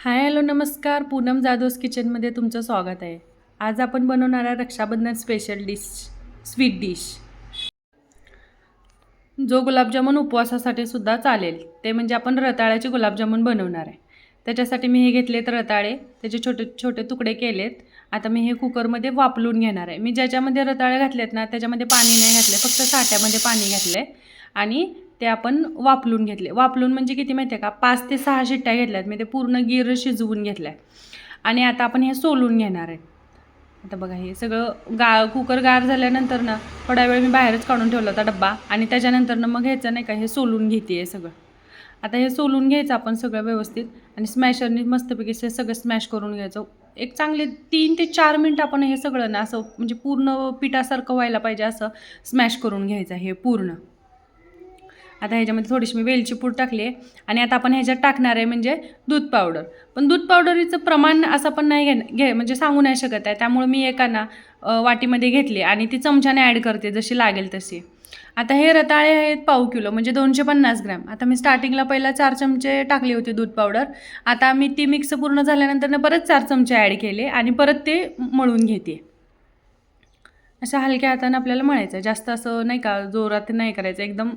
Hi hello नमस्कार. पूनम जाधवस किचनमध्ये तुमचं स्वागत आहे. आज आपण बनवणार आहे Rakshabandhan special dish sweet dish जो गुलाबजामुन उपवासासाठी सुद्धा चालेल ते म्हणजे आपण रताळ्याचे गुलाबजामुन बनवणार आहे. त्याच्यासाठी मी हे घेतलेत रताळे त्याचे छोटे छोटे तुकडे केलेत. आता मी हे कुकरमध्ये वापलून घेणार आहे. मी ज्याच्यामध्ये रताळे घातलेत ना त्याच्यामध्ये पाणी नाही घातले फक्त साठ्यामध्ये पाणी घातलं आहे आणि ते आपण वापलून घेतले. वापलून म्हणजे किती माहिती आहे का? पाच ते सहा शिट्ट्या घेतल्यात. मी ते पूर्ण गिर शिजवून घेतल्या. आणि आता आपण हे सोलून घेणार आहे. आता बघा हे सगळं गा कुकर गार झाल्यानंतर ना थोडा वेळ मी बाहेरच काढून ठेवला होता डब्बा. आणि त्याच्यानंतर ना मग ह्याचं नाही का हे सोलून घेते आहे सगळं. आता हे सोलून घ्यायचं आपण सगळं व्यवस्थित. आणि स्मॅशरनी मस्तपैकी हे सगळं स्मॅश करून घ्यायचं. एक चांगले तीन ते चार मिनटं आपण हे सगळं ना असं म्हणजे पूर्ण पिठासारखं व्हायला पाहिजे असं स्मॅश करून घ्यायचं हे पूर्ण. आता ह्याच्यामध्ये थोडीशी मी वेलची पूड टाकली आहे. आणि आता आपण ह्याच्यात टाकणार आहे म्हणजे दूध पावडर. पण दूध पावडरीचं प्रमाण असं पण नाही घे घे म्हणजे सांगू नाही शकत आहे. त्यामुळे मी एकाना वाटीमध्ये घेतली आणि ती चमच्याने ॲड करते जशी लागेल तशी. आता हे रताळे आहेत पाव किलो म्हणजे दोनशे पन्नास ग्रॅम. आता मी स्टार्टिंगला पहिला चार चमचे टाकले होते दूध पावडर. आता मी ती मिक्स पूर्ण झाल्यानंतर परत चार चमचे ॲड केले आणि परत ते मळून घेते. असं हलक्या हाताने आपल्याला मळायचं जास्त असं नाही का जोरात नाही करायचं. एकदम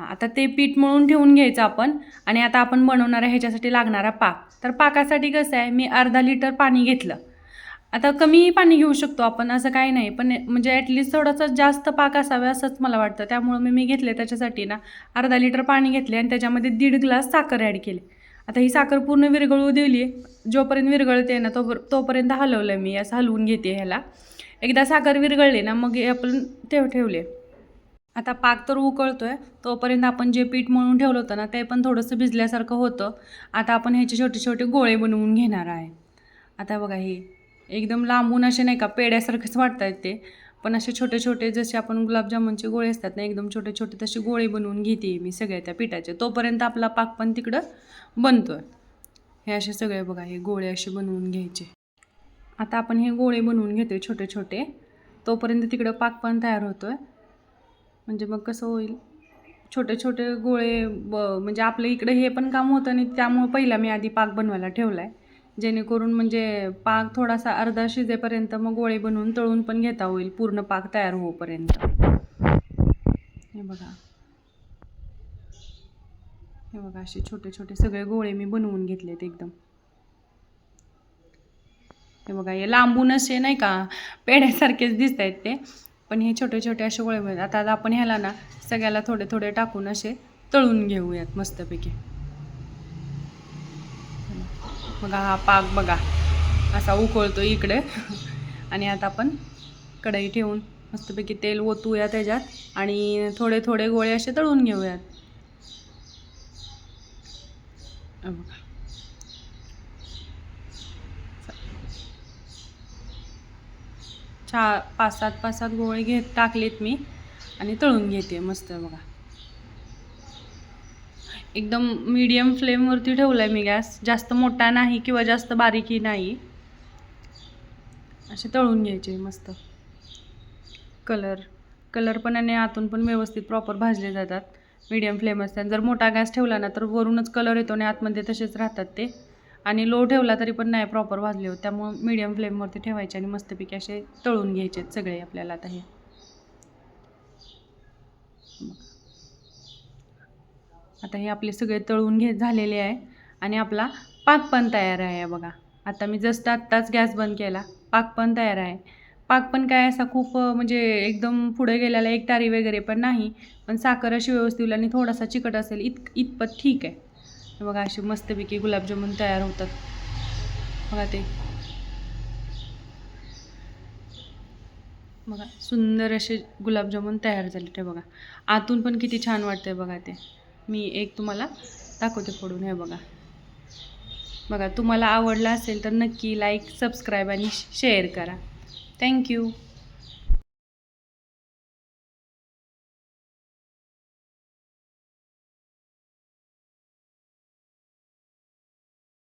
हां आता ते पीठ मळून ठेवून घ्यायचं आपण. आणि आता आपण बनवणार आहे ह्याच्यासाठी लागणारा पाक. तर पाकासाठी कसं आहे मी अर्धा लिटर पाणी घेतलं. आता कमीही पाणी घेऊ शकतो आपण असं काही नाही. पण म्हणजे ॲटलिस्ट थोडंसं जास्त पाक असावे असंच मला वाटतं. त्यामुळं मी मी घेतले त्याच्यासाठी ना अर्धा लिटर पाणी घेतले आणि त्याच्यामध्ये दीड ग्लास साखर ॲड केली. आता ही साखर पूर्ण विरघळू दिली जोपर्यंत विरघळते ना तो तोपर्यंत हलवलं मी असं हलवून घेते ह्याला. एकदा साखर विरघळली ना मग आपण ठेव ठेवले. आता पाक तर उकळतोय तोपर्यंत आपण जे पीठ मळून ठेवलं होतं ना ते पण थोडंसं भिजल्यासारखं होतं. आता आपण ह्याचे छोटे छोटे गोळे बनवून घेणार आहे. आता बघा हे एकदम लांबून असे नाही का पेड्यासारखेच वाटत आहेत ते. पण असे छोटे छोटे जसे आपण गुलाबजामुनचे गोळे असतात ना एकदम छोटे छोटे तसे गोळे बनवून घेते मी सगळ्या त्या पिठाचे. तोपर्यंत आपला पाक पण तिकडं बनतो आहे हे असे सगळे बघा हे गोळे असे बनवून घ्यायचे. आता आपण हे गोळे बनवून घेतोय छोटे छोटे. तोपर्यंत तिकडं पाक पण तयार होतो आहे म्हणजे मग कसं होईल? छोटे छोटे गोळे ब म्हणजे आपलं इकडे हे पण काम होतं आणि त्यामुळं पहिला मी आधी पाक बनवायला ठेवला आहे जेणेकरून म्हणजे पाक थोडासा अर्धा शिजेपर्यंत मग गोळे बनवून तळून पण घेता होईल पूर्ण पाक तयार होईपर्यंत हे बघा. हे बघा असे छोटे छोटे सगळे गोळे मी बनवून घेतलेत एकदम. हे बघा हे लांबून असे नाही का पेढ्यासारखेच दिसत आहेत ते. पण हे छोटे छोटे असे गोळे बनवतात आता आता आपण ह्याला ना सगळ्याला थोडे थोडे टाकून असे तळून घेऊयात मस्तपैकी. बघा हा पाक बघा. असा उकळतो इकडे. आणि आता आपण कढई ठेवून मस्तपैकी तेल ओतूया त्याच्यात आणि थोडे थोडे गोळे असे तळून घेऊयात. बघा. चा पाच सात पाच सात गोळे घेत टाकलेत मी आणि तळून घेते मस्त बघा. एकदम मीडियम फ्लेमवरती ठेवला आहे मी गॅस जास्त मोठा नाही किंवा जास्त बारीकही नाही. असे तळून घ्यायचे मस्त. कलर कलर पण आणि आतून पण व्यवस्थित प्रॉपर भाजले जातात. मीडियम फ्लेम असतात. जर मोठा गॅस ठेवला ना तर वरूनच कलर येतो आणि आतमध्ये तसेच राहतात ते. आणि लो ठेवला तरी पण नाही प्रॉपर भाजले होते. त्यामुळं मीडियम फ्लेमवरती ठेवायचे आणि मस्तपैकी असे तळून घ्यायचे सगळे आपल्याला आता हे. आता हे आपले सगळे तळून घे झालेले आहे आणि आपला पाक पण तयार आहे बघा. आता मी जस्ट आत्ताच गॅस बंद केला. पाक पण तयार आहे. पाक पण काय असा खूप म्हणजे एकदम पुढे गेलेला एक तारी वगैरे पण नाही. पण साखर अशी व्यवस्थित आणि थोडासा चिकट असेल इत इतपत ठीक आहे. बघा असे मस्तपैकी गुलाबजामुन तयार होतात. बघा ते. बघा सुंदर असे गुलाबजामुन तयार झाले ते बघा. आतून पण किती छान वाटतंय बघा ते. मी एक तुम्हाला दाखवते फोडून हे बघा. बघा तुम्हाला आवडला असेल तर नक्की लाईक सबस्क्राईब आणि शेअर करा. Thank you